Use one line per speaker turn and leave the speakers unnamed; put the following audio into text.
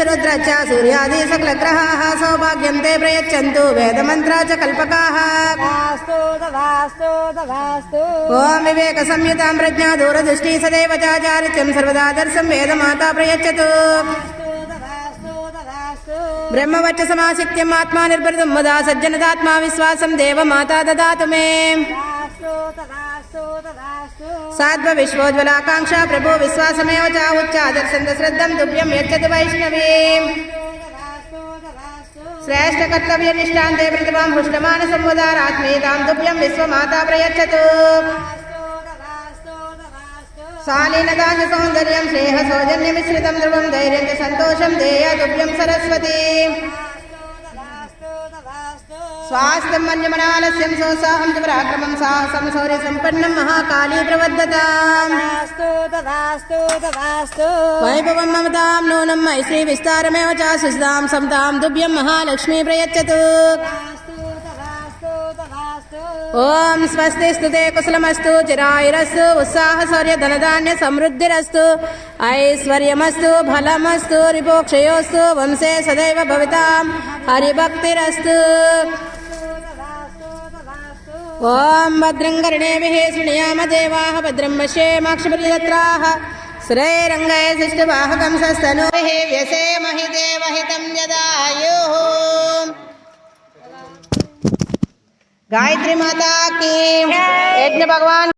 रुद्रश्च सूर्यादि सकलग्रहाः सौभाग्यं ते प्रयच्छन्तु वेदमन्त्रा च कल्पकाः
तवास्तु तवास्तु तवास्तु
ॐ विवेकसंयुतां प्रज्ञा दूरदृष्टि सदैव चाचारित्यं सर्वदा दर्शं वेदमाता प्रयच्छतु तवास्तु
तवास्तु तवास्तु
ब्रह्मवच्चसमासिक्यम् आत्मा निर्भृतं मुदा सज्जनदात्मा विश्वासं देवमाता ददातु मे సాధ్వ విశ్వోజ్వలాకాంక్ష ప్రభు విశ్వాసమేవ చ ఉచ్చాదర్శంద శ్రద్ధం దుభ్యం యచ్చతి వైష్ణవీం శ్రేష్ఠ కర్తవ్య నిష్టాంతే ప్రతిభాం హృష్టమాన సంబుదారాత్మీతాం దుభ్యం విశ్వమాత ప్రయచ్చతు శాలీనదాన సౌందర్యం స్నేహ సౌజన్యమిశ్రితం ధ్రువం ధైర్యం సంతోషం దేయ దుభ్యం సరస్వతి స్వాస్థ్యం మన్యమనాలస్యం సోసాహం చ పరాక్రమం సాహసం శౌర్య సంపన్నం మహాకాళీ ప్రవర్ధతాస్తు వైభవం మమతాం నూనం మై శ్రీ విస్తారమే చ సుసిదాం సమతాం దుభ్యం మహాలక్ష్మీ ప్రయచ్చతు ఓం స్వస్తి స్థుతే కుశలమస్తు చిరాయురస్తు ఉత్సాహశౌర్య ధనధాన్య సమృద్ధిరస్తు ఐశ్వర్యమస్తు ఫలమస్తు రిపోక్షయోస్తు వంశే సదైవ భవితాం హరిభక్తిరస్తు ॐ भद्रं कर्णेभिः शृणुयामदेवाः भद्रं पश्येमाक्षपरिदत्राः श्रेरङ्गये सृष्टवाहकं सस्तनोभिः व्यसेमहि देवहितं यदायुः गायत्री माता की। यज्ञ भगवान